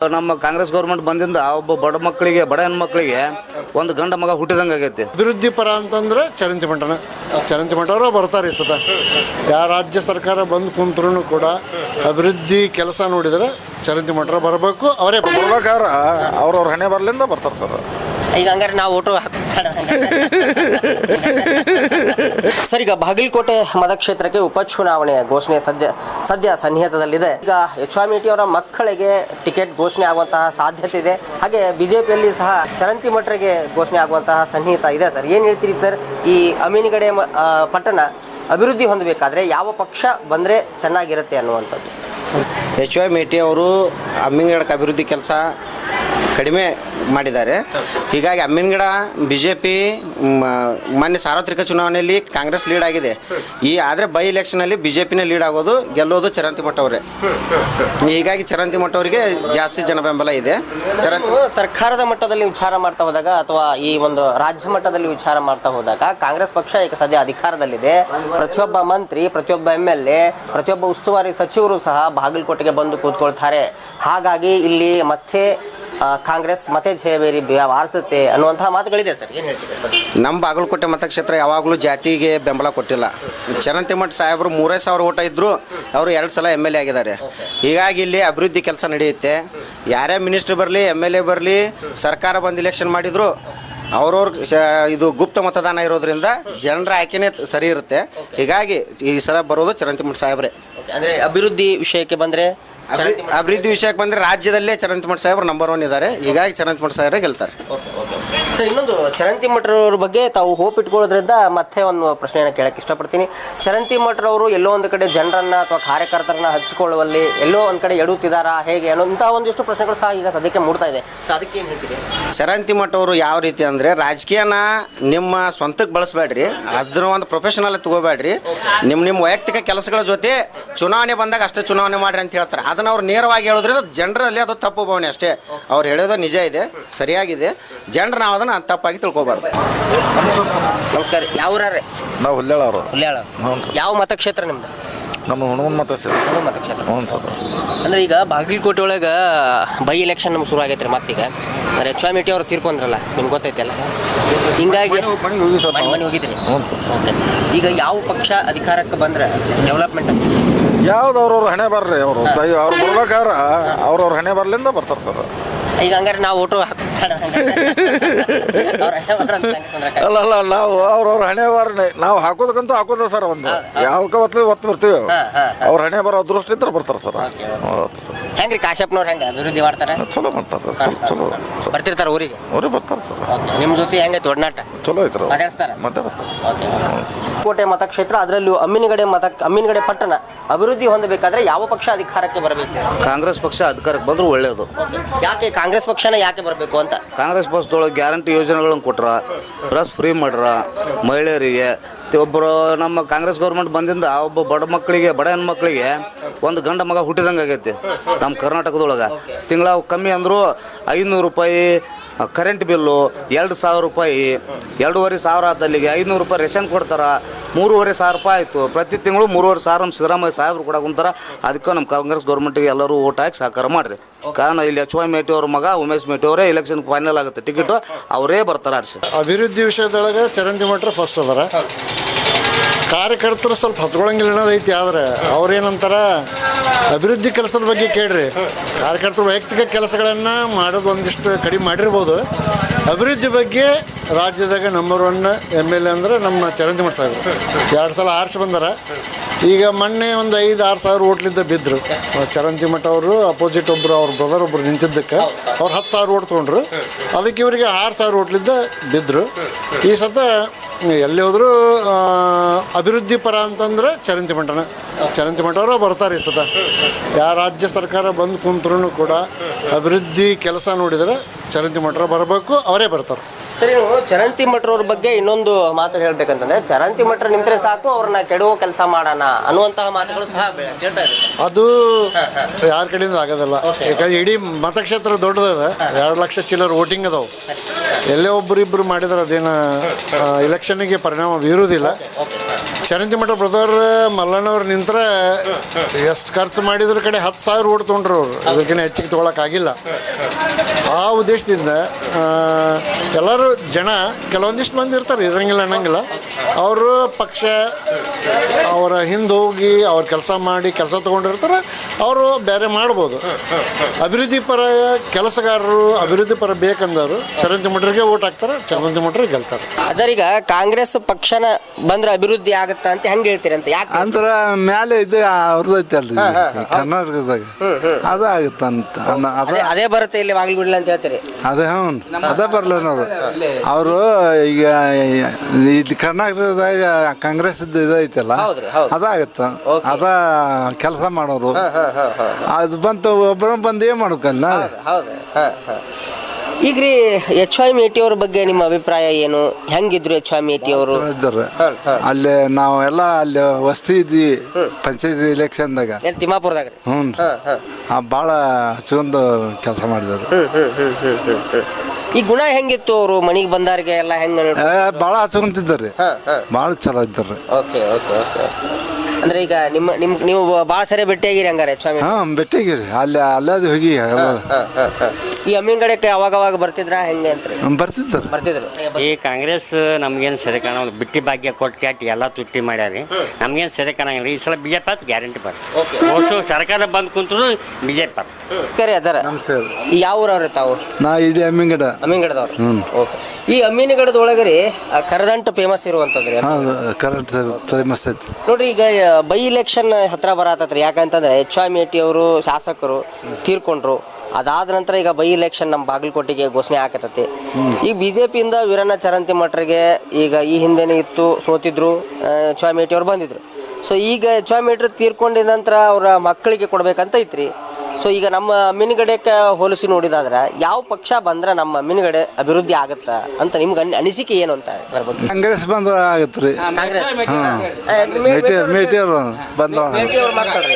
ನಮ್ಮ ಕಾಂಗ್ರೆಸ್ ಗೌರ್ಮೆಂಟ್ ಬಂದಿಂದ ಒಬ್ಬ ಬಡ ಮಕ್ಕಳಿಗೆ ಬಡ ಹೆಣ್ಮಕ್ಳಿಗೆ ಒಂದು ಗಂಡ ಮಗ ಹುಟ್ಟಿದಂಗೆ ಆಗೈತಿ. ಅಭಿವೃದ್ಧಿ ಪರ ಅಂತಂದ್ರೆ ಚರಂಜಿ ಮಠನ. ಚರಂಜ್ ಮಠ ಅವರು ಬರ್ತಾರೆ ಈ ಸತ. ಯಾವ ರಾಜ್ಯ ಸರ್ಕಾರ ಬಂದು ಕುಂತ್ರು ಕೂಡ ಅಭಿವೃದ್ಧಿ ಕೆಲಸ ನೋಡಿದ್ರೆ ಚರಂಜಿ ಮಠ ಬರಬೇಕು ಅವರೇ ಬರ್ಬೇಕಾದ್ರೆ ಬರ್ಬೇಕಾರ ಅವ್ರವ್ರ ಹಣೆ ಬರ್ಲಿಂದ ಬರ್ತಾರೆ ಸರ್. ಈಗ ಹಂಗಾರೆ ನಾವು ಓಟು ಸರ್ ಈಗ ಬಾಗಲಕೋಟೆ ಮತಕ್ಷೇತ್ರಕ್ಕೆ ಉಪಚುನಾವಣೆ ಘೋಷಣೆ ಸದ್ಯ ಸದ್ಯ ಸನ್ನಿಹಿತದಲ್ಲಿದೆ. ಈಗ ಎಚ್ ಅವರ ಮಕ್ಕಳಿಗೆ ಟಿಕೆಟ್ ಘೋಷಣೆ ಆಗುವಂತಹ ಸಾಧ್ಯತೆ ಇದೆ. ಹಾಗೆ ಬಿಜೆಪಿಯಲ್ಲಿ ಸಹ ಚರಂತಿ ಮಠರಿಗೆ ಘೋಷಣೆ ಆಗುವಂತಹ ಸನ್ನಿಹಿತ ಇದೆ ಸರ್. ಏನು ಹೇಳ್ತೀರಿ ಸರ್? ಈ ಅಮೀನ್ಗಡೆ ಪಟ್ಟಣ ಅಭಿವೃದ್ಧಿ ಹೊಂದಬೇಕಾದ್ರೆ ಯಾವ ಪಕ್ಷ ಬಂದರೆ ಚೆನ್ನಾಗಿರುತ್ತೆ ಅನ್ನುವಂಥದ್ದು? ಎಚ್ ವೈ ಮೇಟಿ ಅವರು ಅಮ್ಮಿಂಗಡಕ್ಕೆ ಅಭಿವೃದ್ಧಿ ಕೆಲಸ ಕಡಿಮೆ ಮಾಡಿದ್ದಾರೆ. ಹೀಗಾಗಿ ಅಮ್ಮಿನಗಡ ಬಿ ಜೆ ಪಿ ಮೊನ್ನೆ ಸಾರ್ವತ್ರಿಕ ಚುನಾವಣೆಯಲ್ಲಿ ಕಾಂಗ್ರೆಸ್ ಲೀಡ್ ಆಗಿದೆ. ಈ, ಆದರೆ ಬೈ ಇಲೆಕ್ಷನಲ್ಲಿ ಬಿ ಜೆ ಪಿನೇ ಲೀಡ್ ಆಗೋದು, ಗೆಲ್ಲೋದು ಚರಂತಿ ಮಠ ಅವರೇ. ಹೀಗಾಗಿ ಚರಂತಿ ಮಠ ಅವರಿಗೆ ಜಾಸ್ತಿ ಜನ ಬೆಂಬಲ ಇದೆ. ಚರಂತಿ ಸರ್ಕಾರದ ಮಟ್ಟದಲ್ಲಿ ವಿಚಾರ ಮಾಡ್ತಾ ಹೋದಾಗ ಅಥವಾ ಈ ಒಂದು ರಾಜ್ಯ ಮಟ್ಟದಲ್ಲಿ ವಿಚಾರ ಮಾಡ್ತಾ ಹೋದಾಗ ಕಾಂಗ್ರೆಸ್ ಪಕ್ಷ ಈಗ ಸದ್ಯ ಅಧಿಕಾರದಲ್ಲಿದೆ. ಪ್ರತಿಯೊಬ್ಬ ಮಂತ್ರಿ, ಪ್ರತಿಯೊಬ್ಬ ಎಂ ಎಲ್ ಎ, ಪ್ರತಿಯೊಬ್ಬ ಉಸ್ತುವಾರಿ ಸಚಿವರು ಸಹ ಬಾಗಲಕೋಟೆಗೆ ಬಂದು ಕೂತ್ಕೊಳ್ತಾರೆ. ಹಾಗಾಗಿ ಇಲ್ಲಿ ಮತ್ತೆ ಕಾಂಗ್ರೆಸ್ ಮತ್ತೆ ಜಯಬೇರಿ ಆರಿಸುತ್ತೆ ಅನ್ನುವಂತಹ ಮಾತುಗಳಿದೆ ಸರ್. ಏನು ಹೇಳ್ತೀವಿ ನಮ್ಮ ಬಾಗಲಕೋಟೆ ಮತಕ್ಷೇತ್ರ ಯಾವಾಗಲೂ ಜಾತಿಗೆ ಬೆಂಬಲ ಕೊಟ್ಟಿಲ್ಲ. ಚರಂತಿಮಠ ಸಾಹೇಬರು ಮೂರೇ ಸಾವಿರ ಓಟ ಇದ್ದರು ಅವರು ಎರಡು ಸಲ ಎಂ ಎಲ್ ಎ ಆಗಿದ್ದಾರೆ. ಹೀಗಾಗಿ ಇಲ್ಲಿ ಅಭಿವೃದ್ಧಿ ಕೆಲಸ ನಡೆಯುತ್ತೆ. ಯಾರೇ ಮಿನಿಸ್ಟ್ರ್ ಬರಲಿ ಎಂ ಎಲ್ ಎ ಬರಲಿ ಸರ್ಕಾರ ಬಂದು ಇಲೆಕ್ಷನ್ ಮಾಡಿದ್ರು ಅವ್ರವ್ರ ಇದು ಗುಪ್ತ ಮತದಾನ ಇರೋದ್ರಿಂದ ಜನರ ಆಯ್ಕೆನೇ ಸರಿ ಇರುತ್ತೆ. ಹೀಗಾಗಿ ಈ ಸಲ ಬರೋದು ಚರಂತಿಮಠ ಸಾಹೇಬ್ರೆ. ಅಂದ್ರೆ ಅಭಿವೃದ್ಧಿ ವಿಷಯಕ್ಕೆ ಬಂದ್ರೆ ಅಭಿವೃದ್ಧಿ ವಿಷಯಕ್ಕೆ ಬಂದರೆ ರಾಜ್ಯದಲ್ಲೇ ಚರಂತಿಮಠ ಮಠ ಸಾಹೇಬ್ರು ನಂಬರ್ ಒನ್ ಇದ್ದಾರೆ. ಹೀಗಾಗಿ ಚರಂತಿ ಮಠ ಸಾಹೇಬ್ರೆ ಗೆಲ್ತಾರೆ. ಸರ್ ಇನ್ನೊಂದು ಚರಂತಿ ಮಠರವ್ರ ಬಗ್ಗೆ ತಾವು ಹೋಪ್ ಇಟ್ಕೊಳ್ಳೋದ್ರಿಂದ ಮತ್ತೆ ಒಂದು ಪ್ರಶ್ನೆಯನ್ನು ಕೇಳಕ್ಕೆ ಇಷ್ಟಪಡ್ತೀನಿ. ಚರಂತಿ ಮಠರವರು ಎಲ್ಲೋ ಒಂದು ಕಡೆ ಜನರನ್ನ ಅಥವಾ ಕಾರ್ಯಕರ್ತರನ್ನ ಹಚ್ಚಿಕೊಳ್ಳುವಲ್ಲಿ ಎಲ್ಲೋ ಒಂದು ಕಡೆ ಎಡುತ್ತಿದ್ದಾರಾ ಹೇಗೆ ಅನ್ನೋಂಥ ಒಂದಿಷ್ಟು ಪ್ರಶ್ನೆಗಳು ಸಹ ಈಗ ಸದ್ಯಕ್ಕೆ ಮೂಡ್ತಾ ಇದೆ. ಸೊ ಅದಕ್ಕೆ ಏನು ಹೇಳ್ತೀರಿ? ಶರಂತಿ ಮಠ ಅವರು ಯಾವ ರೀತಿ ಅಂದರೆ ರಾಜಕೀಯನ ನಿಮ್ಮ ಸ್ವಂತಕ್ಕೆ ಬಳಸಬೇಡ್ರಿ. ಅದ್ರ ಒಂದು ಪ್ರೊಫೆಷನಲ್ ತಗೋಬೇಡ್ರಿ. ನಿಮ್ಮ ನಿಮ್ಮ ವೈಯಕ್ತಿಕ ಕೆಲಸಗಳ ಜೊತೆ ಚುನಾವಣೆ ಬಂದಾಗ ಅಷ್ಟೇ ಚುನಾವಣೆ ಮಾಡ್ರಿ ಅಂತ ಹೇಳ್ತಾರೆ. ಅದನ್ನು ಅವ್ರು ನೇರವಾಗಿ ಹೇಳೋದ್ರಿಂದ ಜನರಲ್ಲಿ ಅದು ತಪ್ಪು ಭಾವನೆ ಅಷ್ಟೇ. ಅವ್ರು ಹೇಳೋದು ನಿಜ ಇದೆ ಸರಿಯಾಗಿದೆ. ಜನರು ನಾವು ಅದನ್ನು ತಪ್ಪಾಗಿ ತಿಳ್ಕೊಬಾರ್ದು. ನಮಸ್ಕಾರ ಯಾವ್ರಾರೆ ನಾವು ಹುಲ್ಲೇಳವ್ರು ಹುಲ್ಯಾಳ. ಹ್ಞೂ ಸರ್. ಯಾವ ಮತಕ್ಷೇತ್ರ ನಿಮ್ದು? ನಮ್ಮ ಹುಣಗನ್ ಮತ ಸರ್. ಮತಕ್ಷೇತ್ರ. ಹ್ಞೂ ಸರ್. ಅಂದ್ರೆ ಈಗ ಬಾಗಲಕೋಟೆ ಒಳಗೆ ಬೈ ಎಲೆಕ್ಷನ್ ನಮ್ಗೆ ಶುರು ಆಗೈತೆ ರೀ ಮತ್ತೀಗ. ಅಂದ್ರೆ ಎಚ್ ಮೇಟಿ ಅವ್ರು ತೀರ್ಕೊಂಡ್ರಲ್ಲ ನಿಮ್ಗೆ ಗೊತ್ತೈತಲ್ಲ? ಹಿಂಗಾಗಿ ಮನೆ ಹೋಗಿದ್ರಿ. ಹ್ಞೂ ಸರ್. ಓಕೆ. ಈಗ ಯಾವ ಪಕ್ಷ ಅಧಿಕಾರಕ್ಕೆ ಬಂದ್ರೆ ಡೆವಲಪ್ಮೆಂಟ್ ಅಂತ ಯಾವ್ದು ಅವ್ರವ್ರ ಹಣೆ ಬರ್ರಿ ಅವರು? ಅವ್ರು ಬರ್ಬೇಕಾರ ಅವ್ರವ್ರ ಹಣೆ ಬರ್ಲಿಂದ ಬರ್ತಾರೆ ಸರ್. ಈಗ ಹಂಗಾರೆ ನಾವು ಊಟ ಹಾಕೋಣ ಅಲ್ಲ ಅಲ್ಲ ನಾವು ಅವ್ರವ್ರ ಹಣೆ ಬರ ನಾವು ಹಾಕೋದಕ್ಕಂತೂ ಹಾಕೋದ ಸರ್ ಒಂದು. ಯಾವ ಒತ್ತು ಒತ್ತು ಬರ್ತೀವಿ. ಅವ್ರ ಹಣೆ ಬರೋ ಅದೃಷ್ಟ ಇದ್ರೆ ಬರ್ತಾರೆ ಸರ್. ಹೌದು ಸರ್. ಹೆಂಗ್ರಿ ಕಾಶ್ಯಪ್ನವ್ರು ಹೆಂಗ ಅಭಿವೃದ್ಧಿ ಮಾಡ್ತಾರೆ? ಚಲೋ ಮಾಡ್ತಾರೆ ಚಲೋ ಚಲೋ. ಬರ್ತಿರ್ತಾರೆ ಊರಿಗೆ? ಅವ್ರಿಗೆ ಬರ್ತಾರೆ ಸರ್. ನಿಮ್ಮ ಜೊತೆ ಹೆಂಗೈತೆ ಒಡನಾಟ? ಚಲೋ ಐತ್ರ ಮಾತಾಡ್ಸ್ತಾರ? ಕೋಟೆ ಮತಕ್ಷೇತ್ರ ಅದರಲ್ಲೂ ಅಮ್ಮಿನಗಡೆ ಮತ ಅಮ್ಮಿನಗಡೆ ಪಟ್ಟಣ ಅಭಿವೃದ್ಧಿ ಹೊಂದಬೇಕಾದ್ರೆ ಯಾವ ಪಕ್ಷ ಅಧಿಕಾರಕ್ಕೆ ಬರಬೇಕು? ಕಾಂಗ್ರೆಸ್ ಪಕ್ಷ ಅಧಿಕಾರಕ್ಕೆ ಬಂದ್ರೆ ಒಳ್ಳೆಯದು ಯಾಕೆ ಕಾಂಗ್ರೆಸ್ ಪಕ್ಷನ ಯಾಕೆ ಬರಬೇಕು ಅಂತ. ಕಾಂಗ್ರೆಸ್ ಪಕ್ಷದೊಳಗೆ ಗ್ಯಾರಂಟಿ ಯೋಜನೆಗಳನ್ನು ಕೊಟ್ರ ಪ್ಲಸ್ ಫ್ರೀ ಮಾಡ್ರ ಮಹಿಳೆಯರಿಗೆ ಒಬ್ಬರು ನಮ್ಮ ಕಾಂಗ್ರೆಸ್ ಗೌರ್ಮೆಂಟ್ ಬಂದಿಂದ ಒಬ್ಬ ಬಡ ಮಕ್ಕಳಿಗೆ, ಬಡ ಹೆಣ್ಮಕ್ಳಿಗೆ ಒಂದು ಗಂಡ ಮಗ ಹುಟ್ಟಿದಂಗೆ ಆಗೈತಿ ನಮ್ಮ ಕರ್ನಾಟಕದೊಳಗೆ. ತಿಂಗಳ ಕಮ್ಮಿ ಅಂದರೂ ಐನೂರು ರೂಪಾಯಿ ಕರೆಂಟ್ ಬಿಲ್ಲು ಎರಡು ಸಾವಿರ ರೂಪಾಯಿ. ಎರಡೂವರೆ ಸಾವಿರ ಆದಲ್ಲಿಗೆ ಐನೂರು ರೂಪಾಯಿ ರೇಷನ್ ಕೊಡ್ತಾರೆ. ಮೂರುವರೆ ಸಾವಿರ ರೂಪಾಯಿ ಆಯಿತು. ಪ್ರತಿ ತಿಂಗಳು ಮೂರುವರೆ ಸಾವಿರ ನಮ್ಮ ಸಿದ್ದರಾಮಯ್ಯ ಸಾಹೇಬ್ರು ಕೂಡ ಕುಂತಾರ ಅದಕ್ಕೆ ನಮ್ಮ ಕಾಂಗ್ರೆಸ್ ಗೌರ್ಮೆಂಟಿಗೆ ಎಲ್ಲರೂ ಓಟ್ ಹಾಕಿ ಸಹಕಾರ ಮಾಡಿರಿ. ಕಾರಣ ಇಲ್ಲಿ ಎಚ್ ವೈ ಮೇಟಿ ಅವ್ರ ಮಗ, ಉಮೇಶ್ ಮೇಟಿ ಅವರೇ ಎಲೆಕ್ಷನ್ ಫೈನಲ್ ಆಗುತ್ತೆ. ಟಿಕೆಟು ಅವರೇ ಬರ್ತಾರೆ ಆಡ್ಸಿ. ಅಭಿವೃದ್ಧಿ ವಿಷಯದೊಳಗೆ ಚರಂತಿ ಮಾಡ್ರೆ ಫಸ್ಟ್ ಅದಾರ. ಕಾರ್ಯಕರ್ತರು ಸ್ವಲ್ಪ ಹಚ್ಕೊಳಂಗಿಲ್ಲ ಅನ್ನೋದು ಐತಿ, ಆದ್ರೆ ಅವ್ರೇನಂತಾರ ಅಭಿವೃದ್ಧಿ ಕೆಲಸದ ಬಗ್ಗೆ ಕೇಳ್ರಿ. ಕಾರ್ಯಕರ್ತರು ವೈಯಕ್ತಿಕ ಕೆಲಸಗಳನ್ನು ಮಾಡೋದು ಒಂದಿಷ್ಟು ಕಡಿಮೆ ಮಾಡಿರ್ಬೋದು. ಅಭಿವೃದ್ಧಿ ಬಗ್ಗೆ ರಾಜ್ಯದಾಗ number one M L A ಅಂದ್ರೆ ನಮ್ಮ ಚರಂತಿ ಮಠ ಸಾಹೇಬ್ರು ಎರಡು ಸಲ ಆರ್ಸಿ ಬಂದಾರ. ಈಗ ಮೊನ್ನೆ ಒಂದು ಐದು, ಆರು ಸಾವಿರ ಓಟ್ಲಿಂದ ಬಿದ್ದರು ಚರಂತಿ ಮಠ ಅವರು ಅಪೋಸಿಟ್ ಒಬ್ಬರು ಅವ್ರ ಬ್ರದರ್ ಒಬ್ಬರು ನಿಂತಿದ್ದಕ್ಕೆ ಅವ್ರು ಹತ್ತು ಸಾವಿರ ಓಟ್ ತೊಗೊಂಡ್ರು. ಅದಕ್ಕೆ ಇವರಿಗೆ ಆರು ಸಾವಿರ ಓಟ್ಲಿಂದ ಬಿದ್ದರು ಈ ಸತ ಎಲ್ಲಿ ಹೋದರೂ ಅಭಿವೃದ್ಧಿ ಪರ ಅಂತಂದ್ರೆ ಚರಂತಿ ಮಠನ. ಚರಂತಿ ಮಠ ಅವರು ಬರ್ತಾರೆ ಈ ಸತ. ಯಾವ ರಾಜ್ಯ ಸರ್ಕಾರ ಬಂದು ಕುಂತ್ರೂ ಕೂಡ ಅಭಿವೃದ್ಧಿ ಕೆಲಸ ನೋಡಿದರೆ ಚರಂತಿ ಮಠ ಬರಬೇಕು ಅವರೇ ಬರ್ತಾರೆ. ಸರಿ ನೀವು ಚರಂತಿ ಮಠರವ್ರ ಬಗ್ಗೆ ಇನ್ನೊಂದು ಮಾತು ಹೇಳ್ಬೇಕಂತಂದ್ರೆ ಚರಂತಿ ಮಠರು ನಿಂತರೆ ಸಾಕು ಅವ್ರನ್ನ ಕೆಡುವ ಕೆಲಸ ಮಾಡೋಣ ಅನ್ನುವಂತಹ ಮಾತುಗಳು ಸಹ ಬೆ- ಕೇಳ್ತಾ ಇದೆ ಅದು ಯಾರ ಕಡೆಯಿಂದ ಆಗೋದಿಲ್ಲ. ಯಾಕಂದ್ರೆ ಇಡೀ ಮತಕ್ಷೇತ್ರ ದೊಡ್ಡದದ ಎರಡು ಲಕ್ಷ ಚಿಲ್ಲರ್ ವೋಟಿಂಗ್ ಅದಾವೆ. ಎಲ್ಲೇ ಒಬ್ಬರಿಬ್ಬರು ಮಾಡಿದ್ರೆ ಅದೇನು ಇಲೆಕ್ಷನ್ಗೆ ಪರಿಣಾಮ ಬೀರುವುದಿಲ್ಲ. ಚರಂತಿ ಮಠ ಬ್ರದರ್ ಮಲ್ಲಣ್ಣವ್ರು ನಿಂತ್ರ ಎಷ್ಟು ಖರ್ಚು ಮಾಡಿದ್ರ ಕಡೆ ಹತ್ತು ಸಾವಿರ ಓಡ್ ತೊಗೊಂಡ್ರು ಅವರು. ಅದಕ್ಕಿಂತ ಹೆಚ್ಚಿಗೆ ತೊಗೊಳಕ್ಕಾಗಿಲ್ಲ. ಆ ಉದ್ದೇಶದಿಂದ ಎಲ್ಲರೂ ಜನ, ಕೆಲವೊಂದಿಷ್ಟು ಮಂದಿ ಇರ್ತಾರೆ, ಇರಂಗಿಲ್ಲ, ಅನ್ನಂಗಿಲ್ಲ. ಅವರು ಪಕ್ಷ, ಅವರ ಹಿಂದೆ ಹೋಗಿ ಅವ್ರ ಕೆಲಸ ಮಾಡಿ, ಕೆಲಸ ತೊಗೊಂಡಿರ್ತಾರೆ. ಅವರು ಬೇರೆ ಮಾಡ್ಬೋದು. ಅಭಿವೃದ್ಧಿ ಪರ ಕೆಲಸಗಾರರು ಅಭಿವೃದ್ಧಿ ಪರ ಬೇಕಂದವರು ಚರಂತಿ ಮಠರಿಗೆ ಓಟ್ ಹಾಕ್ತಾರೆ ಚರಂತಿ ಮಠರಿಗೆ ಗೆಲ್ತಾರೆ. ಸರ್ ಈಗ ಕಾಂಗ್ರೆಸ್ ಪಕ್ಷನ ಬಂದ್ರೆ ಅಭಿವೃದ್ಧಿ ಆಗತ್ತ ಅಂತ ಹೆಂಗ್ ಹೇಳ್ತೀರಿ ಅಂತ ಯಾಕೆ ಅಂದ್ರ ಮ್ಯಾಲೆ ಇದು ಅವ್ರದೈತೆ ಅಲ್ರಿ ಕರ್ನಾಟಕದಾಗ. ಅದ ಆಗುತ್ತಂತ. ಅನ್ನ- ಅದ ಅದೇ ಅದೇ ಬರುತ್ತೆ ಇಲ್ಲಿ ಬಾಗಲಗುಡಿಲಿ ಅಂತ ಹೇಳ್ತೀರಿ. ಅದೇ ಹ್ಞೂ ಅದೇ ಬರ್ಲನದು ಅವರು ಈಗ ಇದು ಕರ್ನಾಟಕದಾಗ ಕಾಂಗ್ರೆಸ್ ಇದು ಐತಲ್ಲ ಹೌದ್ರಿ, ಹೌದು. ಅದಾಗತ್ತ. ಅದ ಕೆಲಸ ಮಾಡೋರು. ಅದು ಬಂತು ಒಬ್ಬರ ಬಂದು ಏನ್ ನಾಳೆ? ಹೌದು ಹಾ ಹಾ. ಈಗ ರೀ ಎಚ್ ವೈ ಮೇಟಿ ಅವ್ರ ಬಗ್ಗೆ ನಿಮ್ಮ ಅಭಿಪ್ರಾಯ ಏನು? ಹೆಂಗಿದ್ರು ಎಚ್ ವೈ ಮೇಟಿ ಅವರು? ಇದ್ದಾರೆ. ಅಲ್ಲಿ ನಾವೆಲ್ಲ ಅಲ್ಲಿ ವಸ್ತಿ ಇದ್ವಿ ಪಂಚಾಯತಿ ಇಲೆಕ್ಷನ್ದಾಗ. ಎಲ್ಲಿ? ತಿಮ್ಮಾಪುರದಾಗ ರೀ? ಹ್ಞೂ ಆ ಭಾಳ ಹಚ್ಕೊಂಡು ಕೆಲಸ ಮಾಡಿದ್ರು ಈ ಗುಣ ಹೆಂಗಿತ್ತು ಅವರು? ಮನೆಗೆ ಬಂದಾರಿಗೆ ಎಲ್ಲ ಹೆಂಗ ಭಾಳ ಹಚ್ಕೊಂತಿದ್ದಾರೆ ಭಾಳ ಚಲೋ ಇದ್ದಾರೆ ಓಕೆ ಓಕೆ ಓಕೆ. ಅಂದ್ರೆ ಈಗ ನಿಮ್ಮ ನಿಮ್ ನೀವು ಭಾಳ ಸರಿ ಭೇಟಿಯಾಗಿರಿ ಹಂಗಾರೆ ಸ್ವಾಮಿ. ಹಾಂ ಬೆಟ್ಟಿಗಿರಿ ಅಲ್ಲಿ ಅಲ್ಲದು ಹೋಗಿ ಹಾ, ಹಾ, ಹಾ. ಈ ಅಮ್ಮಿಂಗಡಕ್ಕೆ ಅವಾಗ ಅವಾಗ ಬರ್ತಿದ್ರ? ಹೆಂಗೆ ಅಂತ ಬರ್ತಿದ್ರು. ಬರ್ತಿದ್ರು ಈ ಕಾಂಗ್ರೆಸ್ ನಮ್ಗೇನು ಸರಿ ಕಾಣಲ್ಲ. ಬಿಟ್ಟಿ ಭಾಗ್ಯ ಕೊಟ್ಟು ಕ್ಯಾಟ್ ಎಲ್ಲ ತುಟ್ಟಿ ಮಾಡ್ಯಾರಿ. ನಮ್ಗೇನು ಸರಿ ಕಾಣಂಗಿಲ್ಲ. ಈ ಸಲ ಬಿ ಜೆ ಪಿ ಅಂತ ಗ್ಯಾರಂಟಿ ಬರುತ್ತೆ ವರ್ಷ ಸರ್ಕಾರ ಬಂದು ಕುಂತರು ಬಿ ಜೆ ಪಿ ಕರೆ ಸರ್. ಈ ಯಾವ ಊರವ್ರಿ ತಾವು? ನಾ ಇದೆ ಅಮ್ಮಿಂಗಡ ಅಮ್ಮಿಂಗಡದವ್ರು ಓಕೆ. ಈ ಅಮ್ಮಿನಗಡದ ಒಳಗರಿ ಆ, ಕರದಂಟು ಫೇಮಸ್ ಇರುವಂತದ್ರಿ ಹಾಂ ಕರೆಂಟ್ ಫೇಮಸ್ ಐತಿ. ನೋಡ್ರಿ ಈಗ ಬೈ ಇಲೆಕ್ಷನ್ ಹತ್ರ ಬರತ್ತತ್ರಿ ಯಾಕಂತಂದ್ರೆ ಎಚ್ ವೈ ಮೇಟಿ ಅವರು ಶಾಸಕರು ತೀರ್ಕೊಂಡ್ರು. ಅದಾದ ನಂತರ ಈಗ ಬೈ ಇಲೆಕ್ಷನ್ ನಮ್ಮ ಬಾಗಲಕೋಟೆಗೆ ಘೋಷಣೆ ಆಗತೈತಿ ಈಗ ಬಿ ಜೆ ಪಿಯಿಂದ ವೀರಣ್ಣ ಚರಂತಿ ಮಠರಿಗೆ ಈಗ ಈ ಹಿಂದೆನೇ ಇತ್ತು ಸೋತಿದ್ರು ಎಚ್ ವೈ ಮೇಟಿ ಅವ್ರು ಬಂದಿದ್ರು. ಸೊ ಈಗ ಎಚ್ ವೈ ಮೇಟ್ರ್ ತೀರ್ಕೊಂಡಿದ ನಂತರ ಅವರ ಮಕ್ಕಳಿಗೆ ಕೊಡ್ಬೇಕಂತ ಐತ್ರಿ. ಸೊ ಈಗ ನಮ್ಮ ಮಿನಿಗಡೆಗೆ ಹೋಲಿಸಿ ನೋಡಿದಾದ್ರೆ ಯಾವ ಪಕ್ಷ ಬಂದ್ರೆ ನಮ್ಮ ಮೀನುಗಡೆ ಅಭಿವೃದ್ಧಿ ಆಗುತ್ತಾ ಅಂತ ನಿಮ್ಗೆ ಅನಿಸಿಕೆ ಏನು ಅಂತ ಅದ್ರ ಬಗ್ಗೆ? ಕಾಂಗ್ರೆಸ್ ಬಂದ್ರೆ ಆಗತ್ತೆ ರೀ ಕಾಂಗ್ರೆಸ್ ಮೇಟಿ ಮೇಟಿ ಬಂದ್ರ ಮೇಟಿ ಅವ್ರ ಮಕ್ಕಳ್ರಿ